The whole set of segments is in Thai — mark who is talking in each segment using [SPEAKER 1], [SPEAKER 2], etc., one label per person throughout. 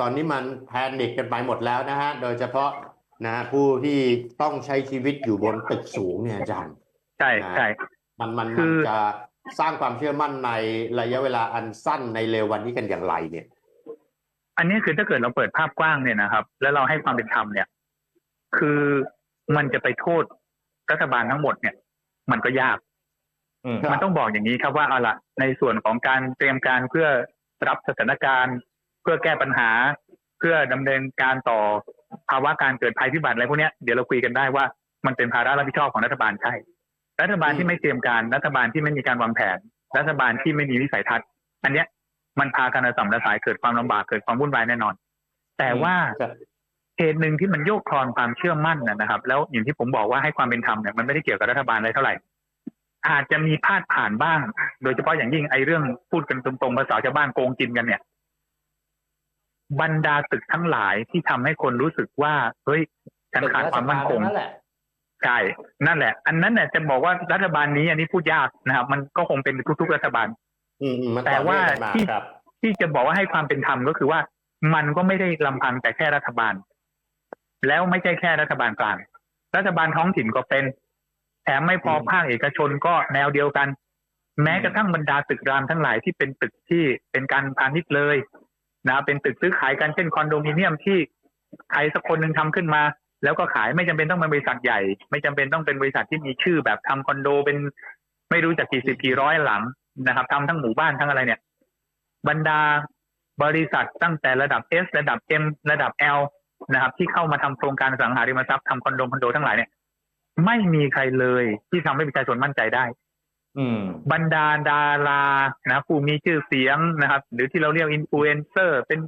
[SPEAKER 1] ตอนนี้มันแพนิคกันไปหมดแล้วนะฮะ โดยเฉพาะนะฮะผู้ที่ต้องใช้ชีวิตอยู่บนตึกสูงเนี่ยอาจารย์
[SPEAKER 2] ใช่ใช่
[SPEAKER 1] มันมัน
[SPEAKER 2] คื
[SPEAKER 1] มัน
[SPEAKER 2] อ
[SPEAKER 1] จะสร้างความเชื่อมั่นในระยะเวลาอันสั้นในเร็ววันนี้กันอย่างไรเนี่ย
[SPEAKER 2] อันนี้คือถ้าเกิดเราเปิดภาพกว้างเนี่ยนะครับ แล้วเราให้ความเป็นธรรมเนี่ย คือมันจะไปโทษรัฐบาลทั้งหมดเนี่ย มันก็ยาก
[SPEAKER 3] อืม
[SPEAKER 1] ครับ
[SPEAKER 2] มันต้องบอกอย่างนี้ครับว่าเอาละในส่วนของการเตรียมการเพื่อรับสถานการณ์ เพื่อแก้ปัญหา เพื่อดำเนินการต่อภาวะการเกิดภัยพิบัติอะไรพวกนี้ยเดี๋ยวเราคุยกันได้ว่ามันเป็นภาระรับผิดชอบของรัฐบาลใช่ รัฐบาลที่ไม่เตรียมการ รัฐบาลที่ไม่มีการวางแผน รัฐบาลที่ไม่มีวิสัยทัศน์ อันเนี้ยมันพากันระสำระสายเกิดความลำบากเกิดความวุ่นวายแน่นอน แต่ว่า
[SPEAKER 1] ครับ
[SPEAKER 2] เหตุหนึ่งที่มันโยกคลอนความเชื่อมั่นนะนะครับ แล้วอย่างที่ผมบอกว่าให้ความเป็นธรรมเนี่ยมันไม่ได้เกี่ยวกับรัฐบาลอะไรเท่าไหร่อาจจะมีพลาดผ่านบ้าง โดยเฉพาะอย่างยิ่งไอ้เรื่องพูดกันตรงๆภาษาชาวบ้านโกงกินกันเนี่ย บรรดาตึกทั้งหลายที่ทำให้คนรู้สึกว่าเฮ้ยฉันขาดความมั่นคง
[SPEAKER 3] นั่นแหละ
[SPEAKER 2] ใช่นั่นแหละ อันนั้นเนี่ยจะบอกว่ารัฐบาลนี้อันนี้พูดยากนะครับ มันก็คงเป็นทุกๆรัฐบาล
[SPEAKER 1] อืมอืมมัน
[SPEAKER 2] แต่ว่า
[SPEAKER 1] ต่อเนื่องกันมา
[SPEAKER 2] ที่
[SPEAKER 1] ครับ
[SPEAKER 2] ที่จะบอกว่าให้ความเป็นธรรมก็คือว่ามันก็ไม่ได้ลำพังแต่แค่รัฐบาล แล้วไม่ใช่แค่รัฐบาลกลางรัฐบาลท้องถิ่นก็เป็นแถมไม่พอ
[SPEAKER 1] อืม
[SPEAKER 2] ภาคเอกชนก็แนวเดียวกัน แม้กระทั่งบรรดาตึกรามทั้งหลายที่เป็นตึกที่เป็นการพาณิชย์เลย นะเป็นตึกซื้อขายกันเช่นคอนโดมิเนียมที่ใครสักคนหนึ่งทำขึ้นมา แล้วก็ขายไม่จำเป็นต้องเป็นบริษัทใหญ่ ไม่จำเป็นต้องเป็นบริษัทที่มีชื่อแบบทำคอนโดเป็นไม่รู้จักกี่สิบกี่ร้อยหลังนะครับทำทั้งหมู่บ้านทั้งอะไรเนี่ย บรรดาบริษัทตั้งแต่ระดับ S ระดับ M ระดับ L นะครับ ที่เข้ามาทำโครงการสังหาริมทรัพย์ทำคอนโดคอนโดทั้งหลายเนี่ยไม่มีใครเลยที่ทำให้ประชาชนมั่นใจได้ บรรดาดารานะผู้มีชื่อเสียงนะครับ หรือที่เราเรียกอินฟลูเอนเซอร์เป็น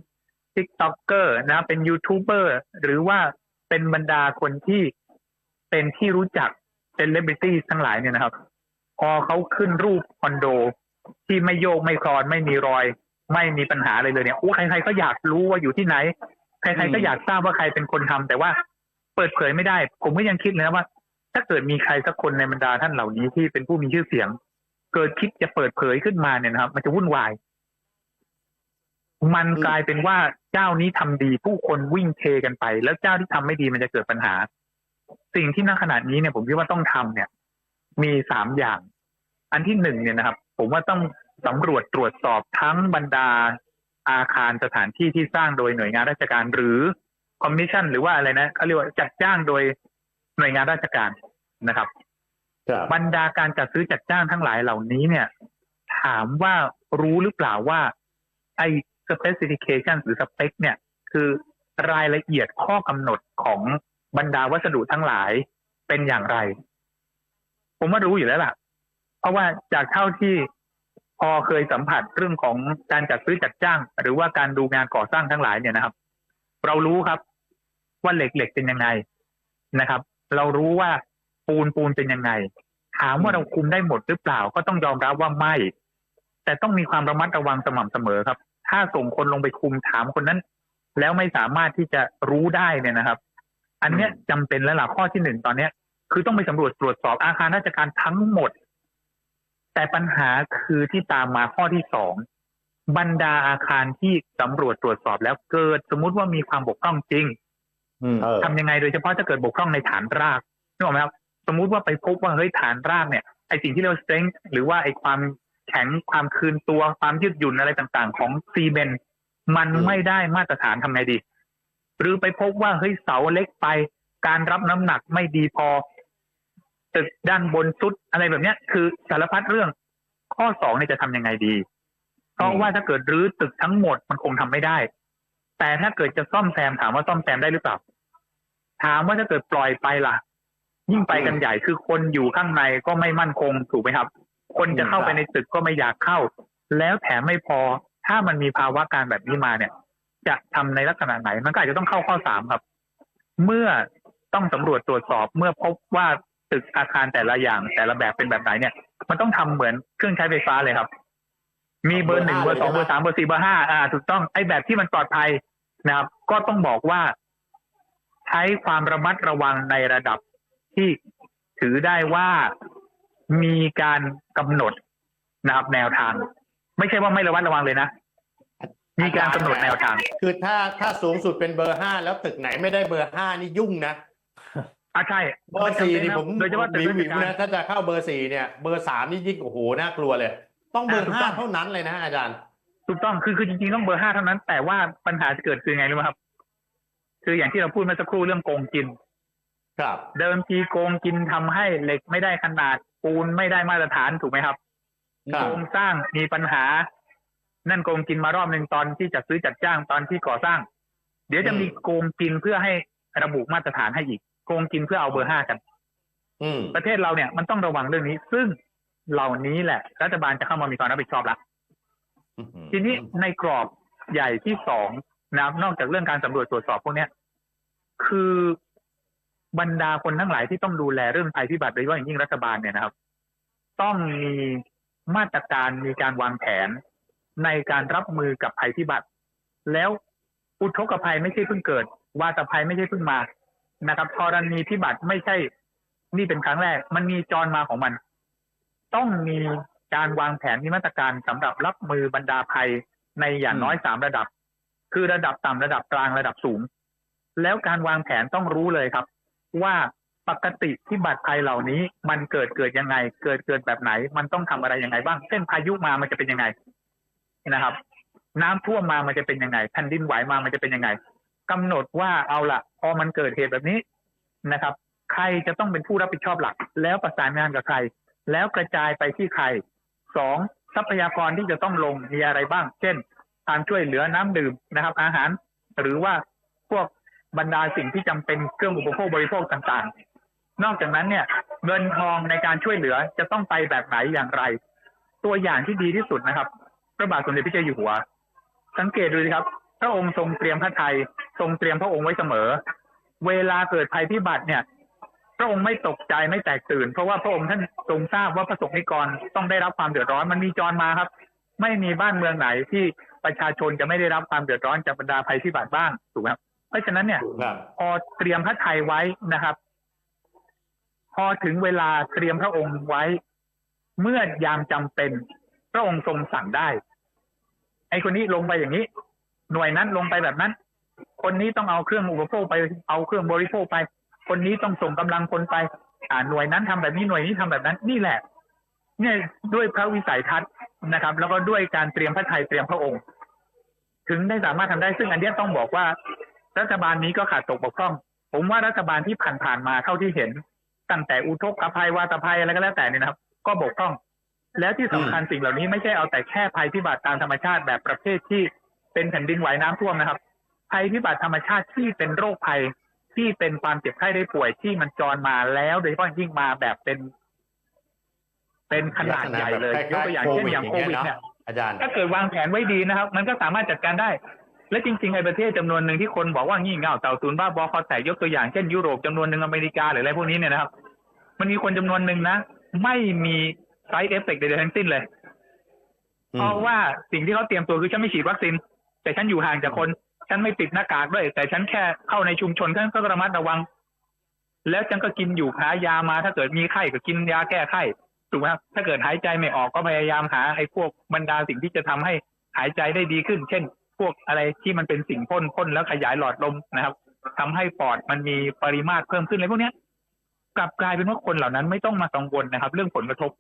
[SPEAKER 2] ทิกต็อกเกอร์นะ เป็นยูทูบเบอร์หรือว่าเป็นบรรดาคนที่เป็นที่รู้จักเป็นเลบริตี้ทั้งหลายเนี่ยนะครับ พอเขาขึ้นรูปคอนโด ที่ไม่โยกไม่คลอนไม่มีรอย ไม่มีปัญหาอะไรเลยเนี่ยโอ้ใครๆก็อยากรู้ว่าอยู่ที่ไหน ใครๆก็อยากทราบว่าใครเป็นคนทำแต่ว่าเปิดเผยไม่ได้ ผมก็ยังคิดเลยนะว่า ถ้าเกิดมีใครสักคนในบรรดาท่านเหล่านี้ที่เป็นผู้มีชื่อเสียง เกิดคิดจะเปิดเผยขึ้นมาเนี่ยนะครับ มันจะวุ่นวาย มันกลายเป็นว่าเจ้านี้ทำดีผู้คนวิ่งเทกันไป แล้วเจ้าที่ทำไม่ดีมันจะเกิดปัญหา สิ่งที่ณขนาดนี้เนี่ย ผมคิดว่าต้องทำเนี่ย มีสามอย่าง อันที่หนึ่งเนี่ยนะครับ ผมว่าต้องสำรวจตรวจสอบทั้งบรรดาอาคารสถานที่ที่สร้างโดยหน่วยงานราชการหรือคอมมิชชั่นหรือว่าอะไรนะเขาเรียกว่าจัดจ้างโดย หน่วยงานราชการนะครับ
[SPEAKER 1] ครับ
[SPEAKER 2] บรรดาการจัดซื้อจัดจ้างทั้งหลายเหล่านี้เนี่ย ถามว่ารู้หรือเปล่าว่า ไอ้ specification หรือ spec เนี่ย คือรายละเอียดข้อกำหนดของบรรดาวัสดุทั้งหลายเป็นอย่างไร ผมว่ารู้อยู่แล้วล่ะ เพราะว่าจากเท่าที่พอเคยสัมผัสเรื่องของการจัดซื้อจัดจ้าง หรือว่าการดูงานก่อสร้างทั้งหลายเนี่ยนะครับ เรารู้ครับ ว่าเหล็กเหล็กเป็นยังไงนะครับ เรารู้ว่าปูนปูนเป็นยังไง ถามว่าเราคุมได้หมดหรือเปล่าก็ต้องยอมรับว่าไม่ แต่ต้องมีความระมัดระวังสม่ำเสมอครับ ถ้าส่งคนลงไปคุมถามคนนั้น แล้วไม่สามารถที่จะรู้ได้เนี่ยนะครับ อันเนี้ยจำเป็นแล้วล่ะข้อที่หนึ่งตอนเนี้ย คือต้องไปสำรวจตรวจสอบอาคารราชการทั้งหมด แต่ปัญหาคือที่ตามมาข้อที่สองบรรดาอาคารที่สำรวจตรวจสอบแล้วเกิด สมมุติว่ามีความบกพร่องจริง
[SPEAKER 3] อืม
[SPEAKER 1] เออ
[SPEAKER 2] ทำยังไงโดยเฉพาะถ้าเกิดบกพร่องในฐานรากนึกออกไหมครับสมมุติว่าไปพบว่าเฮ้ยฐานรากเนี่ยไอสิ่งที่เรา strength หรือว่าไอความแข็งความคืนตัวความยืดหยุ่นอะไรต่างๆ ของซีเมนต์มัน
[SPEAKER 1] อืม
[SPEAKER 2] ไม่ได้มาตรฐานทำไงดี หรือไปพบว่าเฮ้ยเสาเล็กไป การรับน้ำหนักไม่ดีพอตึกด้านบนสุดอะไรแบบเนี้ย คือสารพัดเรื่อง ข้อสองเนี่ยจะทำยังไงดีเพราะว่าถ้าเกิดรื้อตึกทั้งหมดมันคงทำไม่ได้ แต่ถ้าเกิดจะซ่อมแซมถามว่าซ่อมแซมได้หรือเปล่า ถามว่าถ้าเกิดปล่อยไปล่ะ ยิ่งไปกันใหญ่คือคนอยู่ข้างในก็ไม่มั่นคงถูกไหมครับ คนจะเข้าไปในตึกก็ไม่อยากเข้า แล้วแถมไม่พอ ถ้ามันมีภาวะการแบบนี้มาเนี่ย จะทำในลักษณะไหน มันก็อาจจะต้องเข้าข้อสามครับ เมื่อต้องสำรวจตรวจสอบเมื่อพบว่าตึกอาคารแต่ละอย่างแต่ละแบบเป็นแบบไหนเนี่ย มันต้องทำเหมือนเครื่องใช้ไฟฟ้าเลยครับ มีเบอร์หนึ่งเบอร์สองเบอร์สามเบอร์สี่เบอร์ห้าอ่า ถูกต้องไอ้แบบที่มันปลอดภัยนะครับ ก็ต้องบอกว่า ใช้ความระมัดระวังในระดับที่ถือได้ว่ามีการกำหนดนะครับแนวทาง ไม่ใช่ว่าไม่ระมัดระวังเลยนะมีการกำหนดแนวทาง
[SPEAKER 1] คือถ้าถ้าสูงสุดเป็นเบอร์ห้าแล้วตึกไหนไม่ได้เบอร์ห้านี่ยุ่งนะ
[SPEAKER 2] อะใช่
[SPEAKER 1] เบอร์สี่นี่ผม
[SPEAKER 2] โดยเฉพาะตึก
[SPEAKER 1] วิว
[SPEAKER 2] ราช
[SPEAKER 1] วิว
[SPEAKER 2] การ
[SPEAKER 1] นะถ้าจะเข้าเบอร์สี่เนี่ยเบอร์สามนี่ยิ่งโอ้โหน่ากลัวเลย ต้องเบอร์
[SPEAKER 2] อ่าถูก
[SPEAKER 1] ห้า
[SPEAKER 2] ต้อง
[SPEAKER 1] เท่านั้นเลยนะอาจารย์
[SPEAKER 2] ถูกต้องคือคือจริงๆต้องเบอร์ห้าเท่านั้น แต่ว่าปัญหาจะเกิดคือไงรู้ไหมครับ คืออย่างที่เราพูดเมื่อสักครู่เรื่องโกงกิน
[SPEAKER 1] ครับ
[SPEAKER 2] เดิมทีโกงกินทำให้เหล็กไม่ได้ขนาดปูนไม่ได้มาตรฐานถูกไหมครับ
[SPEAKER 1] ครั
[SPEAKER 2] โค
[SPEAKER 1] บ
[SPEAKER 2] รงสร้างมีปัญหา นั่นโกงกินมารอบหนึ่งตอนที่จัดซื้อจัดจ้างตอนที่ก่อสร้าง เดี๋ยวจะมีโกงกินเพื่อให้ระบุมาตรฐานให้อีก โกงกินเพื่อเอาเบอร์ห้ากัน
[SPEAKER 1] อืม
[SPEAKER 2] ประเทศเราเนี่ยมันต้องระวังเรื่องนี้ ซึ่งเหล่านี้แหละ รัฐบาลจะเข้ามามีความรับผิดชอบละทีนี้ในกรอบใหญ่ที่สอง นะครับนอกจากเรื่องการสำรวจตรวจสอบพวกนี้คือบรรดาคนทั้งหลายที่ต้องดูแลเรื่องภัยพิบัติโดยเฉพาะอย่างยิ่งรัฐบาลเนี่ยนะครับ ต้องมีมาตรการมีการวางแผนในการรับมือกับภัยพิบัติ แล้วอุทกภัยไม่ใช่เพิ่งเกิด วาตภัยไม่ใช่เพิ่งมานะครับธรณีพิบัติไม่ใช่ นี่เป็นครั้งแรก มันมีจรมาของมัน ต้องมีการวางแผนมีมาตรการสำหรับรับมือบรรดาภัยในอย่างน้อยสามระดับ คือระดับต่ำระดับกลางระดับสูง แล้วการวางแผนต้องรู้เลยครับ ว่าปกติที่บัตรภัยเหล่านี้ มันเกิดเกิดยังไง เกิดเกิดแบบไหน มันต้องทำอะไรยังไงบ้างเช่นพายุมามันจะเป็นยังไงนะครับ น้ำท่วมมามันจะเป็นยังไงแผ่นดินไหวมามันจะเป็นยังไงกำหนดว่าเอาละพอมันเกิดเหตุแบบนี้นะครับ ใครจะต้องเป็นผู้รับผิดชอบหลัก แล้วประสานงานกับใคร แล้วกระจายไปที่ใครสองทรัพยากรที่จะต้องลงมีอะไรบ้าง เช่น การช่วยเหลือน้ำดื่มนะครับ อาหาร หรือว่าพวกบรรดาสิ่งที่จำเป็นเครื่องอุปโภคบริโภคต่างๆ นอกจากนั้นเนี่ย เงินทองในการช่วยเหลือจะต้องไปแบบไหนอย่างไร ตัวอย่างที่ดีที่สุดนะครับ พระบาทสมเด็จพระเจ้าอยู่หัว สังเกตดูสิครับ พระองค์ทรงเตรียมพระไทยทรงเตรียมพระองค์ไว้เสมอ เวลาเกิดภัยพิบัติเนี่ย พระองค์ไม่ตกใจไม่แตกตื่น เพราะว่าพระองค์ท่านทรงทราบว่าพระสงฆ์นิกรต้องได้รับความเดือดร้อนมันมีจรมาครับ ไม่มีบ้านเมืองไหนที่ ประชาชนจะไม่ได้รับความเดือดร้อนจากบรรดาภัยพิบัติบ้างถูกไหมครับเพราะฉะนั้นเนี่ย
[SPEAKER 1] ครับ
[SPEAKER 2] พอเตรียมพระไทยไว้นะครับ พอถึงเวลาเตรียมพระองค์ไว้ เมื่อยามจำเป็น พระองค์ทรงสั่งได้ ไอ้คนนี้ลงไปอย่างนี้ หน่วยนั้นลงไปแบบนั้น คนนี้ต้องเอาเครื่องอุปโภคไปเอาเครื่องบริโภคไป คนนี้ต้องส่งกำลังคนไป อ่าหน่วยนั้นทำแบบนี้หน่วยนี้ทำแบบนั้น นี่แหละเนี่ยด้วยพระวิสัยทัศน์นะครับ แล้วก็ด้วยการเตรียมพระไทยเตรียมพระองค์ ถึงได้สามารถทำได้ซึ่งอันเนี้ยต้องบอกว่า รัฐบาลนี้ก็ขาดตกบกพร่อง ผมว่ารัฐบาลที่ผ่านๆมาเท่าที่เห็น ตั้งแต่อุทกภัยวาตภัยอะไรก็แล้วแต่เนี่ยนะครับ ก็บกพร่อง แล้วที่สำคัญสิ่งเหล่านี้ไม่ใช่เอาแต่แค่ภัยพิบัติตามธรรมชาติแบบประเภทที่เป็นแผ่นดินไหวน้ำท่วมนะครับ ภัยพิบัติธรรมชาติที่เป็นโรคภัยที่เป็นความเจ็บไข้ได้ป่วยที่มันจรมาแล้ว โดยเฉพาะยิ่งมาแบบเป็น เป็นขนาดใหญ่เลยยกตัวอย่างเช่นอย่างโควิดเนี่ย
[SPEAKER 1] อาจารย์
[SPEAKER 2] ถ้าเกิดวางแผนไว้ดีนะครับ มันก็สามารถจัดการได้ และจริงๆในประเทศจำนวนหนึ่งที่คนบอกว่างี่เง่าเต่าตูนบ้าบอคอแตกยกตัวอย่างเช่นยุโรปจำนวนหนึ่งอเมริกาหรืออะไรพวกนี้เนี่ยนะครับ มันมีคนจำนวนหนึ่งนะ ไม่มีไซ d ์เอฟเฟกต์ใดๆทั้งสิ้นเลย เพราะว่าสิ่งที่เขาเตรียมตัวคือฉันไม่ฉีดวัคซีนแต่ฉันอยู่ห่างจากคน ฉันไม่ติดหน้ากากด้วย แต่ฉันแค่เข้าในชุมชนฉันก็ระมัดระวัง แล้วฉันก็กินอยู่หายามาถ้าเกิดมีไข้ก็กินยาแก้ไข้ ถูกไหมครับถ้าเกิดหายใจไม่ออกก็พยายามหาไอ้พวกบรรดาสิ่งที่จะทำให้หายใจได้ดีขึ้น เช่น พวกอะไรที่มันเป็นสิ่งพ่นพ่นแล้วขยายหลอดลมนะครับทำให้ปอดมันมีปริมาตรเพิ่มขึ้นอะไรพวกนี้กลับกลายเป็นว่าคนเหล่านั้นไม่ต้องมากังวลนะครับ เรื่องผลกระทบ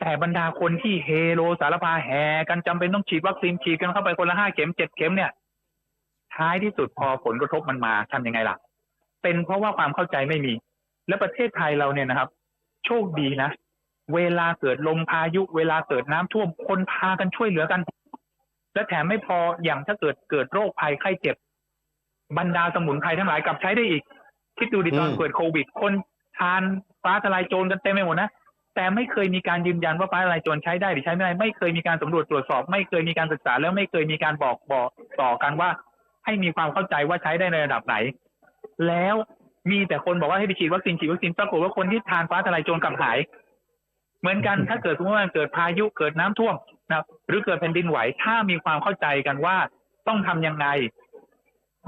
[SPEAKER 2] แต่บรรดาคนที่เฮโลสารพาแห่กันจำเป็นต้องฉีดวัคซีนฉีดกันเข้าไปคนละห้าเข็มเจ็ดเข็มเนี่ยท้ายที่สุดพอผลกระทบมันมาทำยังไงล่ะ เป็นเพราะว่าความเข้าใจไม่มี และประเทศไทยเราเนี่ยนะครับ โชคดีนะ เวลาเกิดลมพายุ เวลาเกิดน้ำท่วมคนพากันช่วยเหลือกัน และแถมไม่พออย่างถ้าเกิดเกิดโรคภัยไข้เจ็บบรรดาสมุนไพรทั้งหลายกลับใช้ได้อีก คิดดูดิตอน
[SPEAKER 1] อืม
[SPEAKER 2] เกิดโควิด คนทานฟ้าทลายโจรกันเต็มไปหมดนะแต่ไม่เคยมีการยืนยันว่าฟ้าทลายโจรใช้ได้หรือใช้ไม่ได้ ไม่เคยมีการสำรวจตรวจสอบ ไม่เคยมีการศึกษา แล้วไม่เคยมีการบอกบอกต่อกันว่า ให้มีความเข้าใจว่าใช้ได้ในระดับไหน แล้วมีแต่คนบอกว่าให้ไปฉีดวัคซีนฉีดวัคซีนปรากฏว่าคนที่ทานฟ้าทลายโจรกลับหาย เหมือนกันถ้าเกิดสมมติว่าเกิดพายุเกิดน้ำท่วมนะครับ หรือเกิดแผ่นดินไหวถ้ามีความเข้าใจกันว่าต้องทำยังไง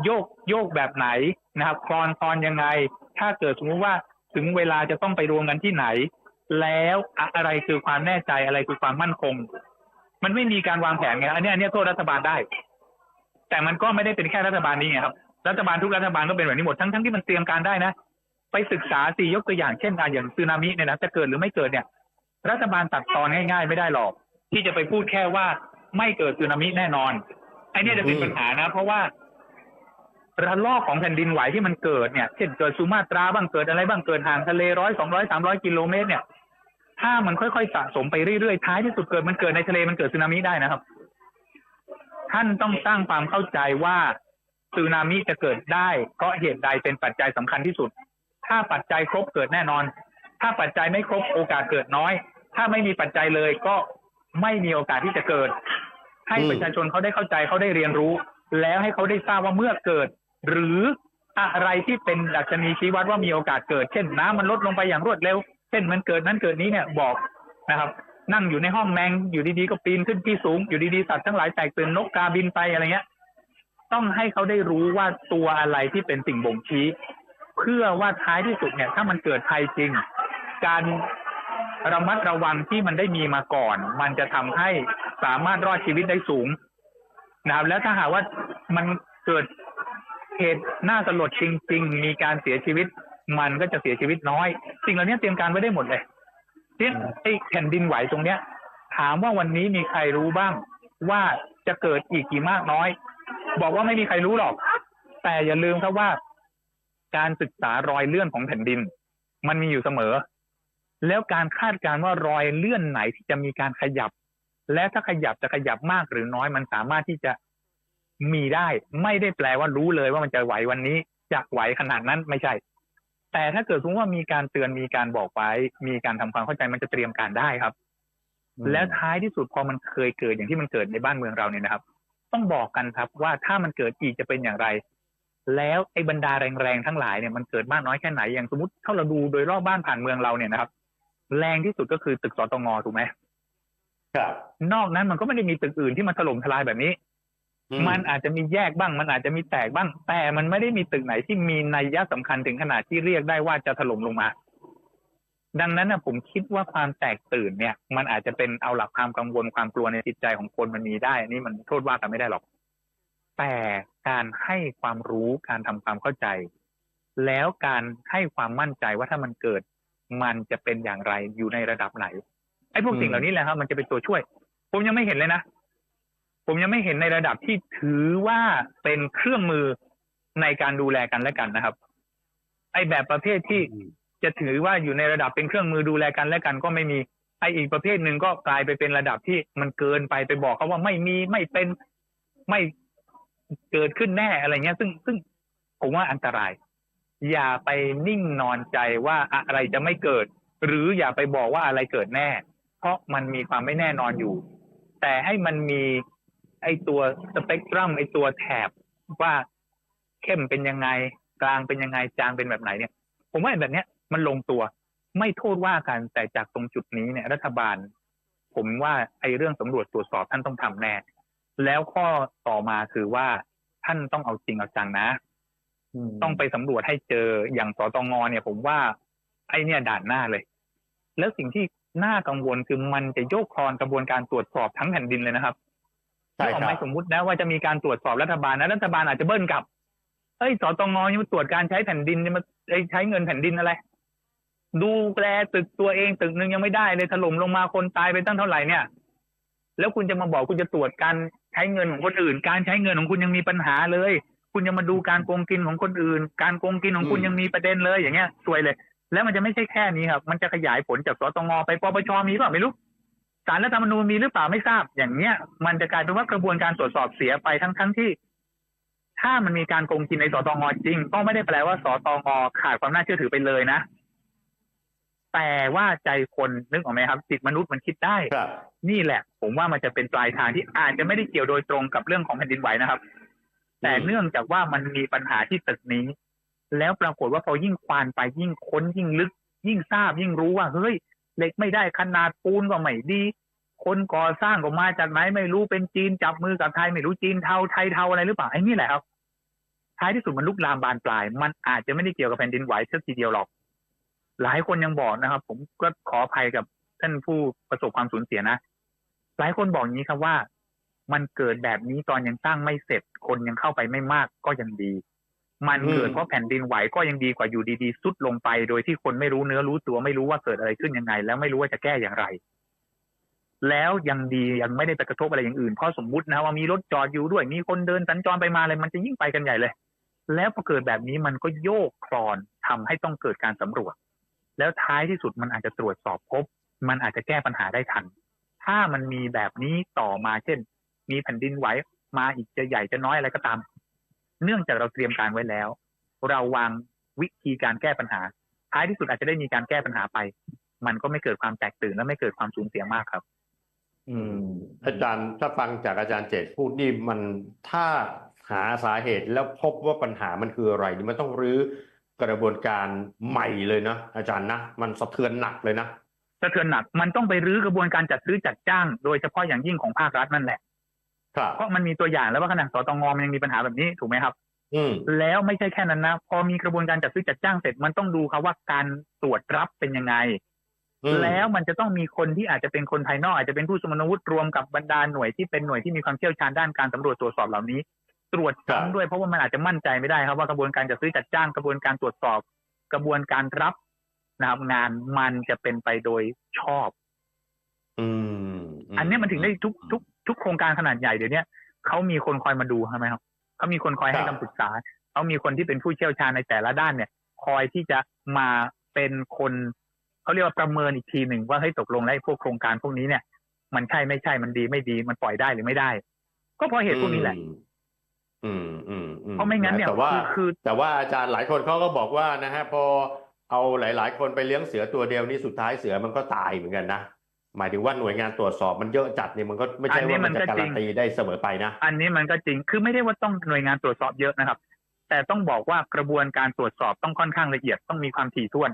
[SPEAKER 2] โยกโยกแบบไหนนะครับคลอนคลอนยังไง ถ้าเกิดสมมุติว่าถึงเวลาจะต้องไปรวมกันที่ไหน แล้วอะไรคือความแน่ใจอะไรคือความมั่นคง มันไม่มีการวางแผนไงอันเนี้ยอันเนี้ยโทษรัฐบาลได้ แต่มันก็ไม่ได้เป็นแค่รัฐบาลนี้ไงครับรัฐบาลทุกรัฐบาลก็เป็นแบบนี้หมดทั้งทั้งที่มันเตรียมการได้นะ ไปศึกษาสิยกตัวอย่างเช่นอะอย่างสึนามิเนี่ยนะจะเกิดหรือไม่เกิดเนี่ย รัฐบาลตัดตอนง่าย ๆ ไม่ได้หรอก ที่จะไปพูดแค่ว่าไม่เกิดสึนามิแน่นอนไอ้นี่จะเป็นปัญหานะ เพราะว่าระลอกของแผ่นดินไหวที่มันเกิดเนี่ยเช่นเกิดสุมาตราบ้างเกิดอะไรบ้างเกิดห่างทะเลร้อยสองร้อยสามร้อยกิโลเมตรเนี่ยถ้ามันค่อยๆสะสมไปเรื่อยๆท้ายที่สุดเกิดมันเกิดในทะเลมันเกิดสึนามิได้นะครับ ท่านต้องสร้างความเข้าใจว่าสึนามิจะเกิดได้เพราะเหตุใดเป็นปัจจัยสำคัญที่สุด ถ้าปัจจัยครบเกิดแน่นอน ถ้าปัจจัยไม่ครบโอกาสเกิดน้อย ถ้าไม่มีปัจจัยเลยก็ไม่มีโอกาสที่จะเกิด ให้ประชาชนเขาได้เข้าใจเขาได้เรียนรู้ แล้วให้เขาได้ทราบว่าเมื่อเกิด หรืออะไรที่เป็นดัชนีชี้วัดว่ามีโอกาสเกิด เช่นน้ำมันลดลงไปอย่างรวดเร็ว เช่นมันเกิดนั้นเกิดนี้เนี่ยบอกนะครับ นั่งอยู่ในห้องแมงอยู่ดีๆก็ปีนขึ้นที่สูง อยู่ดีๆสัตว์ทั้งหลายแตกตื่นนกกาบินไปอะไรเงี้ย ต้องให้เขาได้รู้ว่าตัวอะไรที่เป็นสิ่งบ่งชี้ เพื่อว่าท้ายที่สุดเนี่ย ถ้ามันเกิดภัยจริง การระมัดระวังที่มันได้มีมาก่อน มันจะทำให้สามารถรอดชีวิตได้สูงนะครับ แล้วถ้าหากว่ามันเกิดเหตุน่าสลดจริง ๆ มีการเสียชีวิต มันก็จะเสียชีวิตน้อย สิ่งเหล่านี้เตรียมการไว้ได้หมดเลยเนี่ยไอ้แผ่นดินไหวตรงเนี้ย ถามว่าวันนี้มีใครรู้บ้าง ว่าจะเกิดอีกกี่มากน้อย บอกว่าไม่มีใครรู้หรอก แต่อย่าลืมครับว่า การศึกษารอยเลื่อนของแผ่นดิน มันมีอยู่เสมอ แล้วการคาดการณ์ว่ารอยเลื่อนไหนที่จะมีการขยับ และถ้าขยับจะขยับมากหรือน้อยมันสามารถที่จะมีได้ ไม่ได้แปลว่ารู้เลยว่ามันจะไหววันนี้จะไหวขนาดนั้นไม่ใช่ แต่ถ้าเกิดสมมติว่ามีการเตือนมีการบอกไว้ มีการทำความเข้าใจมันจะเตรียมการได้ครับ แล้วท้ายที่สุดพอมันเคยเกิดอย่างที่มันเกิดในบ้านเมืองเราเนี่ยนะครับ ต้องบอกกันครับว่าถ้ามันเกิดอีกจะเป็นอย่างไร แล้วไอ้บรรดาแรงๆทั้งหลายเนี่ยมันเกิดมากน้อยแค่ไหนอย่างสมมติถ้าเราดูโดยรอบบ้านผ่านเมืองเราเนี่ยนะครับ แรงที่สุดก็คือตึกสตงถูกไหม
[SPEAKER 1] ครับ
[SPEAKER 2] นอกนั้นมันก็ไม่ได้มีตึกอื่นที่มันถล่มทลายแบบนี้
[SPEAKER 1] อื
[SPEAKER 2] มันอาจจะมีแยกบ้าง มันอาจจะมีแตกบ้าง แต่มันไม่ได้มีตึกไหนที่มีนัยยะสำคัญถึงขนาดที่เรียกได้ว่าจะถล่มลงมา ดังนั้นนะผมคิดว่าความแตกตื่นเนี่ย มันอาจจะเป็นเอาหลักความกังวลความกลัวในจิตใจของคนมันมีได้อันนี่มันโทษว่ากันไม่ได้หรอก แต่การให้ความรู้การทำความเข้าใจ แล้วการให้ความมั่นใจว่าถ้ามันเกิด มันจะเป็นอย่างไรอยู่ในระดับไหนไอ้พวก
[SPEAKER 3] อืม
[SPEAKER 2] สิ่งเหล่านี้แหละครับ มันจะเป็นตัวช่วย ผมยังไม่เห็นเลยนะ ผมยังไม่เห็นในระดับที่ถือว่าเป็นเครื่องมือในการดูแลกันและกันนะครับ ไอ้แบบประเภทที่จะถือว่าอยู่ในระดับเป็นเครื่องมือดูแลกันและกันก็ไม่มีไอ้อีกประเภทหนึ่งก็กลายไปเป็นระดับที่มันเกินไปไปบอกเขาว่าไม่มีไม่เป็นไม่เกิดขึ้นแน่อะไรเงี้ย ซึ่งซึ่งผมว่าอันตราย อย่าไปนิ่งนอนใจว่าอะไรจะไม่เกิด หรืออย่าไปบอกว่าอะไรเกิดแน่ เพราะมันมีความไม่แน่นอนอยู่ แต่ให้มันมีไอตัวสเปกตรัมไอตัวแถบว่าเข้มเป็นยังไง กลางเป็นยังไงจางเป็นแบบไหนเนี่ย ผมว่าแบบเนี้ยมันลงตัว ไม่โทษว่ากันแต่จากตรงจุดนี้เนี่ย รัฐบาล ผมว่าไอเรื่องสำรวจตรวจสอบท่านต้องทำแน่ แล้วข้อต่อมาคือว่าท่านต้องเอาจริงเอาจังนะ ต้องไปสำรวจให้เจออย่างสตงเนี่ย ผมว่า ไอเนี่ยด่านหน้าเลย แล้วสิ่งที่น่ากังวลคือมันจะโยกคลอนกระบวนการตรวจสอบทั้งแผ่นดินเลยนะครับ
[SPEAKER 1] ใช่
[SPEAKER 2] นึกออก
[SPEAKER 1] ค
[SPEAKER 2] ไห
[SPEAKER 1] รั
[SPEAKER 2] ม
[SPEAKER 1] บ
[SPEAKER 2] สมมุตินะว่าจะมีการตรวจสอบรัฐบาลนะรัฐบาลอาจจะเบิ้ลกลับเอ้ยสตงยังมาตรวจการใช้แผ่นดินยังมาเอ้ยใช้เงินแผ่นดินอะไร ดูแลตึกตัวเองตึกหนึ่งยังไม่ได้เลยถล่มลงมาคนตายไปตั้งเท่าไหร่เนี่ย แล้วคุณจะมาบอกคุณจะตรวจการใช้เงินของคนอื่น การใช้เงินของคุณยังมีปัญหาเลย คุณยังมาดูการโกงกินของคนอื่น การโกงกินของคุณ
[SPEAKER 1] อืม
[SPEAKER 2] ยังมีประเด็นเลยอย่างเงี้ยสวยเลย แล้วมันจะไม่ใช่แค่นี้ครับ มันจะขยายผลจากสตงไปปปชมีเปล่าไม่รู้สารรัฐธรรมนูญมีหรือเปล่าไม่ทราบ อย่างเนี้ย มันจะกลายเป็นว่ากระบวนการตรวจสอบเสียไปทั้งทั้งที่ ถ้ามันมีการโกงกินในสตงจริง ก็ไม่ได้แปลว่าสตงขาดความน่าเชื่อถือไปเลยนะ แต่ว่าใจคนนึกออกไหมครับจิตมนุษย์มันคิดได้
[SPEAKER 1] ครับ
[SPEAKER 2] นี่แหละ ผมว่ามันจะเป็นปลายทางที่อาจจะไม่ได้เกี่ยวโดยตรงกับเรื่องของแผ่นดินไหวนะครับ แต่เนื่องจากว่ามันมีปัญหาที่ตึกนี้ แล้วปรากฏว่าพอยิ่งควานไปยิ่งค้นยิ่งลึก ยิ่งทราบยิ่งรู้ว่าเฮ้ยเหล็กไม่ได้ขนาดปูนก็ไม่ดี คนก่อสร้างก็มาจากไหนไม่รู้เป็นจีนจับมือกับไทยไม่รู้จีนเทาไทยเทาอะไรหรือเปล่าไอ้นี่แหละครับท้ายที่สุดมันลุกลามบานปลาย มันอาจจะไม่ได้เกี่ยวกับแผ่นดินไหวสักทีเดียวหรอก หลายคนยังบอกนะครับ ผมก็ขออภัยกับท่านผู้ประสบความสูญเสียนะ หลายคนบอกอย่างนี้ครับว่า มันเกิดแบบนี้ตอนยังสร้างไม่เสร็จ คนยังเข้าไปไม่มากก็ยังดี มันเกิดเพราะแผ่นดินไหวก็ยังดีกว่าอยู่ดีๆสุดลงไป โดยที่คนไม่รู้เนื้อรู้ตัวไม่รู้ว่าเกิดอะไรขึ้นยังไง แล้วไม่รู้ว่าจะแก้อย่างไร แล้วยังดียังไม่ได้ไปกระทบอะไรอย่างอื่นเพราะสมมุตินะว่ามีรถจอดอยู่ด้วยมีคนเดินสัญจรไปมาอะไรมันจะยิ่งไปกันใหญ่เลย แล้วพอเกิดแบบนี้มันก็โยกคลอนทำให้ต้องเกิดการสำรวจ แล้วท้ายที่สุดมันอาจจะตรวจสอบพบ มันอาจจะแก้ปัญหาได้ทันถ้ามันมีแบบนี้ต่อมาเช่น มีแผ่นดินไหวมาอีกจะใหญ่จะน้อยอะไรก็ตาม เนื่องจากเราเตรียมการไว้แล้ว เราวางวิธีการแก้ปัญหา ท้ายที่สุดอาจจะได้มีการแก้ปัญหาไป มันก็ไม่เกิดความแตกตื่นและไม่เกิดความสูญเสียมากครับ
[SPEAKER 3] อืม
[SPEAKER 1] อาจารย์ถ้าฟังจากอาจารย์เจตพูดนี่มันถ้าหาสาเหตุแล้วพบว่าปัญหามันคืออะไรนี่มันต้องรื้อกระบวนการใหม่เลยนะอาจารย์นะมันสะเทือนหนักเลยนะ
[SPEAKER 2] สะเทือนหนัก มันต้องไปรื้อกระบวนการจัดซื้อจัดจ้าง โดยเฉพาะอย่างยิ่งของภาครัฐนั่นแหละ
[SPEAKER 1] ครับ
[SPEAKER 2] เพราะมันมีตัวอย่างแล้วว่าขนาดสตงมันยังมีปัญหาแบบนี้ถูกไหมครับ
[SPEAKER 1] อืม
[SPEAKER 2] แล้วไม่ใช่แค่นั้นนะ พอมีกระบวนการจัดซื้อจัดจ้างเสร็จมันต้องดูครับว่าการตรวจรับเป็นยังไง
[SPEAKER 1] อืม
[SPEAKER 2] แล้วมันจะต้องมีคนที่อาจจะเป็นคนภายนอกอาจจะเป็นผู้สมนวุฒิรวมกับบรรดาหน่วยที่เป็นหน่วยที่มีความเชี่ยวชาญด้านการสำรวจตรวจสอบเหล่านี้ ตรวจซ้ำด้วยเพราะว่ามันอาจจะมั่นใจไม่ได้ครับว่ากระบวนการจัดซื้อจัดจ้างกระบวนการตรวจสอบ กระบวนการรับนะครับงานมันจะเป็นไปโดยชอบ
[SPEAKER 1] อืม
[SPEAKER 2] อันเนี้ยมันถึงได้ทุกทุก ทุกโครงการขนาดใหญ่เดี๋ยวนี้เขามีคนคอยมาดูใช่ไหมครับเขามีคนคอยให้คำปรึกษาเขามีคนที่เป็นผู้เชี่ยวชาญในแต่ละด้านเนี่ย คอยที่จะมาเป็นคนเขาเรียกว่าประเมินอีกทีหนึ่งว่าให้ยตกลงแล้วไอ้พวกโครงการพวกนี้เนี่ย มันใช่ไม่ใช่มันดีไม่ดีมันปล่อยได้หรือไม่ได้ ก็เพราะเหตุพวกนี้แหละ
[SPEAKER 1] อืมอืมอืม
[SPEAKER 2] เพราะไม่งั้นเนี่ย
[SPEAKER 1] แต่ว่า
[SPEAKER 2] คือคือ
[SPEAKER 1] แต่ว่าอาจารย์หลายคนเขาก็บอกว่านะฮะพอเอาหลาย ๆ คนไปเลี้ยงเสือตัวเดียวนี่สุดท้ายเสือมันก็ตายเหมือนกันนะ หมายถึงว่าหน่วยงานตรวจสอบมันเยอะจัดเนี่ยมันก็ไม่ใช่ว่ามันจะการันตีได้เสมอไปนะ
[SPEAKER 2] อันนี้มันก็จริงคือไม่ได้ว่าต้องหน่วยงานตรวจสอบเยอะนะครับ แต่ต้องบอกว่ากระบวนการตรวจสอบต้องค่อนข้างละเอียดต้องมีความถี่ถ้วน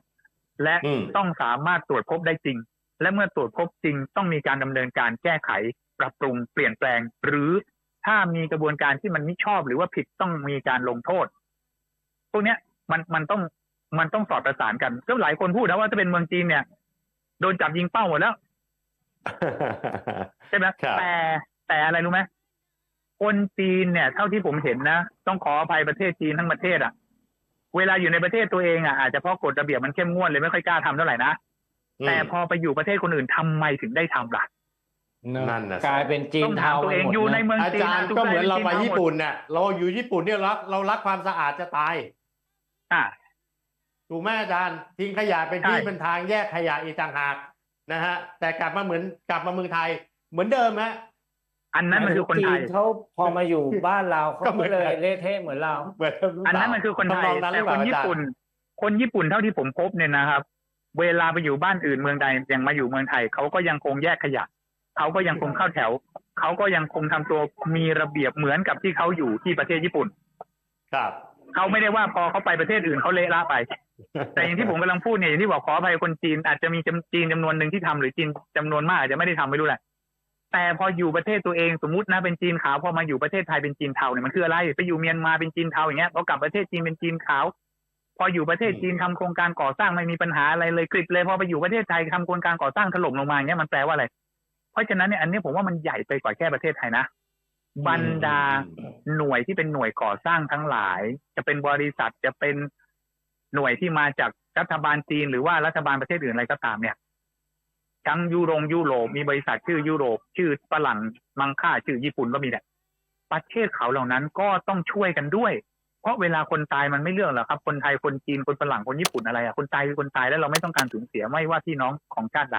[SPEAKER 2] และ
[SPEAKER 1] อืม
[SPEAKER 2] ต้องสามารถตรวจพบได้จริง และเมื่อตรวจพบจริง ต้องมีการดำเนินการแก้ไข ปรับปรุงเปลี่ยนแปลง หรือถ้ามีกระบวนการที่มันไม่ชอบหรือว่าผิดต้องมีการลงโทษพวกเนี้ยมันมันต้องมันต้องสอดประสานกันก็หลายคนพูดนะว่าถ้าเป็นเมืองจีนเนี่ยโดนจับยิงเป้าหมดแล้ว ใช่ไหม
[SPEAKER 1] ครับ
[SPEAKER 2] แต่แต่อะไรรู้ไหมคนจีนเนี่ย เท่าที่ผมเห็นนะต้องขออภัยประเทศจีนทั้งประเทศอะ เวลาอยู่ในประเทศตัวเองอะอาจจะเพราะกฎระเบียบมันเข้มงวดเลยไม่ค่อยกล้าทำเท่าไหร่นะแต่พอไปอยู่ประเทศคนอื่นทำไมถึงได้ทำล่ะ
[SPEAKER 1] นั่นน่ะสิ
[SPEAKER 3] กลายเป็นจีน
[SPEAKER 2] ต้องถาม
[SPEAKER 3] เทา
[SPEAKER 2] ตัว
[SPEAKER 3] ไป
[SPEAKER 2] เอง
[SPEAKER 3] หมด
[SPEAKER 2] อยู่ใน
[SPEAKER 3] นะ
[SPEAKER 2] เมือง
[SPEAKER 1] อา
[SPEAKER 2] จีน
[SPEAKER 1] จารย์
[SPEAKER 2] ทุ
[SPEAKER 1] ก็เหมือนเราไป
[SPEAKER 2] จี
[SPEAKER 1] ญี่ปุ่นเนี่ยเราอยู่ญี่ปุ่นเนี่ยรักเรารักความสะอาดจะตาย
[SPEAKER 2] อะ
[SPEAKER 1] ถูกไหมอาจารย์ทิ้งขยะเป็นที่
[SPEAKER 2] ใช่
[SPEAKER 1] เป็นทางแยกขยะอีกต่างหาก นะฮะแต่กลับมาเหมือนกลับมาเมืองไทย เหมือนเดิมฮะ
[SPEAKER 2] อันนั้นมันคือคนไทย
[SPEAKER 3] จีเขาพอมาอยู่บ้านเราเขา
[SPEAKER 1] ก็เหมื
[SPEAKER 3] ก็
[SPEAKER 1] อน
[SPEAKER 3] เลย
[SPEAKER 1] กัน
[SPEAKER 3] เละเทะเหมือนเรา
[SPEAKER 1] เหมือนเดิมหรื
[SPEAKER 2] อัน
[SPEAKER 1] เปล่า
[SPEAKER 2] นั้นมันคือคนไทย
[SPEAKER 1] ทำองนั้นห
[SPEAKER 2] แต่
[SPEAKER 1] รือเป
[SPEAKER 2] ค
[SPEAKER 1] ล่านอา
[SPEAKER 2] ญี่
[SPEAKER 1] จารย์
[SPEAKER 2] ปุ่น คนญี่ปุ่นเท่าที่ผมพบเนี่ยนะครับ เวลาไปอยู่บ้านอื่นเมืองใดยังมาอยู่เมืองไทยเขาก็ยังคงแยกขยะเขาก็ยังคงเข้าแถวเขาก็ยังคงทำตัวมีระเบียบเหมือนกับที่เขาอยู่ที่ประเทศญี่ปุ่น
[SPEAKER 1] ครับ
[SPEAKER 2] เขาไม่ได้ว่าพอเขาไปประเทศอื่นเขาเละละไป แต่อย่างที่ผมกำลังพูดเนี่ยอย่างที่บอกขออภัยคนจีนอาจจะมีจีนจำนวนหนึ่งที่ทำหรือจีนจำนวนมากอาจจะไม่ได้ทำไม่รู้แหละแต่พออยู่ประเทศตัวเองสมมตินะเป็นจีนขาวพอมาอยู่ประเทศไทยเป็นจีนเทาเนี่ยมันคืออะไรไปอยู่เมียนมาเป็นจีนเทาอย่างเงี้ยพอกลับประเทศจีนเป็นจีนขาว พออยู่ประเทศจีนทำโครงการก่อสร้างไม่มีปัญหาอะไรเลยกริบเลยพอไปอยู่ประเทศไทยทำโครงการก่อสร้างถล่มลงมาอย่างเงี้ยมันแปลว่าอะไร เพราะฉะนั้นเนี่ยอันนี้ผมว่ามันใหญ่ไปกว่าแค่ประเทศไทยนะบรรดาหน่วยที่เป็นหน่วยก่อสร้างทั้งหลาย จะเป็นบริษัทจะเป็น หน่วยที่มาจากรัฐบาลจีนหรือว่ารัฐบาลประเทศอื่นอะไรก็ตามเนี่ย ทั้งยุโรปยุโรปมีบริษัทชื่อยุโรป ชื่อฝรั่งมังค่าชื่อญี่ปุ่นก็มีแหละประเทศเขาเหล่านั้นก็ต้องช่วยกันด้วย เพราะเวลาคนตายมันไม่เลือกหรอกครับ คนไทยคนจีนคนฝรั่งคนญี่ปุ่นอะไรอะคนตายคือคนตายแล้วเราไม่ต้องการสูญเสียไม่ว่าพี่น้องของชาติใด